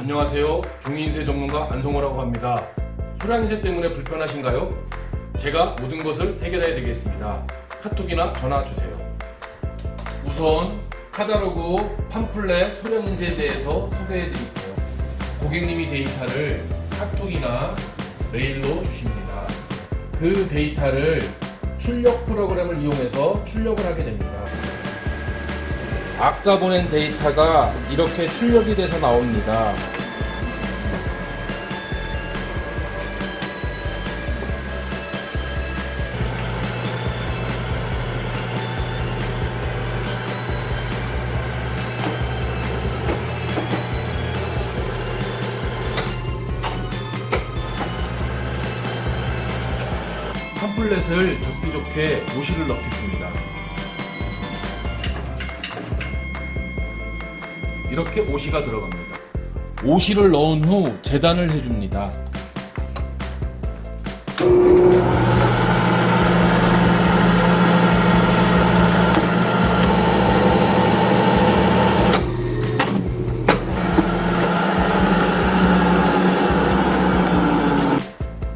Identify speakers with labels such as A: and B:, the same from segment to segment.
A: 안녕하세요. 종이인쇄 전문가 안성호라고 합니다. 소량인쇄 때문에 불편하신가요? 제가 모든 것을 해결해 드리겠습니다. 카톡이나 전화 주세요. 우선 카다로그 팜플렛 소량인쇄에 대해서 소개해 드릴게요. 고객님이 데이터를 카톡이나 메일로 주십니다. 그 데이터를 출력 프로그램을 이용해서 출력을 하게 됩니다. 아까 보낸 데이터가 이렇게 출력이 돼서 나옵니다. 팜플렛을 접기 좋게 모시를 넣겠습니다. 이렇게 오시가 들어갑니다. 오시를 넣은 후 재단을 해줍니다.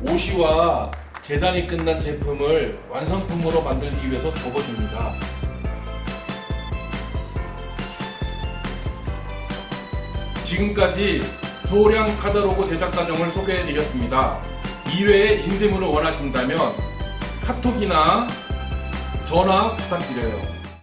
A: 오시와 재단이 끝난 제품을 완성품으로 만들기 위해서 접어줍니다. 지금까지 소량 카다로그 제작 과정을 소개해 드렸습니다. 이외에 인쇄물을 원하신다면 카톡이나 전화 부탁드려요.